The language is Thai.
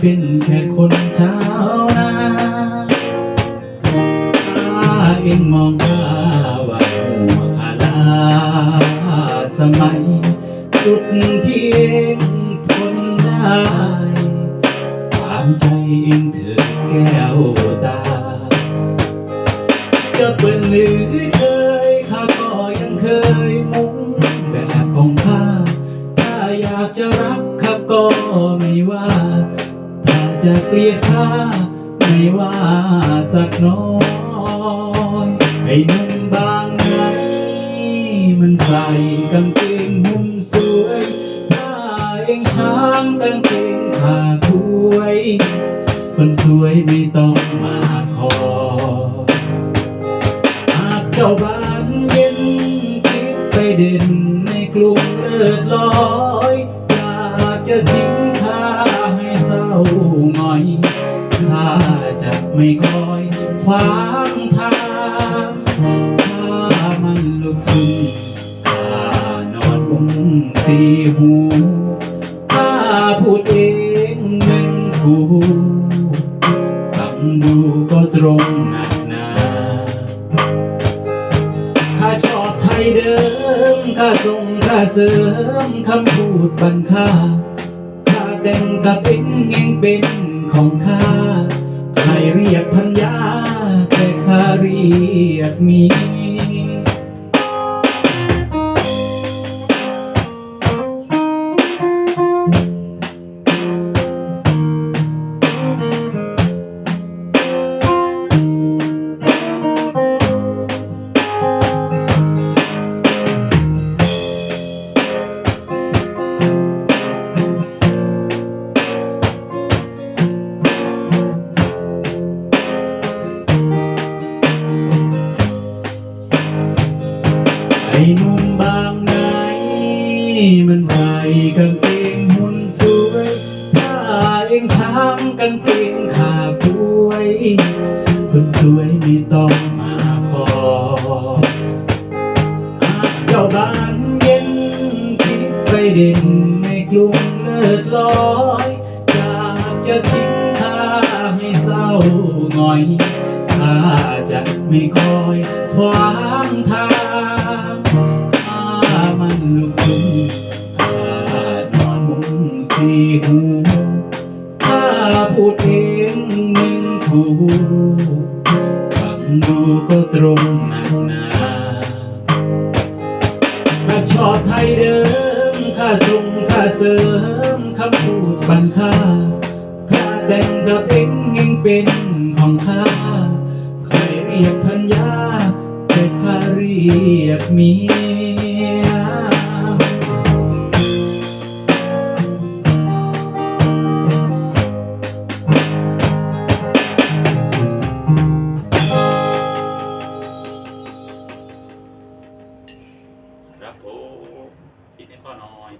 เป็นแค่คนชาวนาข้าเองมองข้าว่าหัวขาลาสมัย สุดที่เองทนได้ตามใจเองเถิดแก้วตา จะเป็นหรือเชยข้าก็ยังเคยมุงแบบของข้า ถ้าอยากจะรักข้าก็ไม่ว่า ถ้าจะเกลียดข้าไม่ว่าสักน้อยไอ้นุ่มบางไหนมันใส่กางเกงหุ่นสวยถ้าเองช้างกางเกงขาคุยคนสวยไม่ต้องมาขอหากเจ้าบ้านเย็นคิดไปเด่นในกรุงเลิศลอย ไม่คอยขวางทางถ้ามันลุกขึ้นข้านอนอุ้มสีหูข้าพูดเองหนึ่งคู่ฟังดูก็ตรงหนักหนาข้าชอบไทยเดิมข้าทรงข้าเสริมคำพูดบันค่าข้าแต่งกับเป็นเองเป็นของข้า ใครเรียกพันยาแต่ข้าเรียกเมีย ไอ้มุมบางไหน มันใส่กางเกงหุ่นสวยถ้าเองช้ำกางเกงขาป่วยคนสวยไม่ต้องมาขอเจ้าบ้านเย็นคิดไปเด่นในกรุงเลิศลอยอยากจะทิ้งข้าให้เศร้าหงอยข้าจะไม่คอยขวางทาง พูดเองหนึ่งคู่ฟังดูก็ตรงหนักหนาข้าชอบไทยเดิมข้าทรงข้าเสริมคำพูดบันค่าข้าแต่งกับเองยังเป็นของข้าใครเรียกพันยาแต่ข้าเรียกเมีย ครับผมคิดให้อหน่อย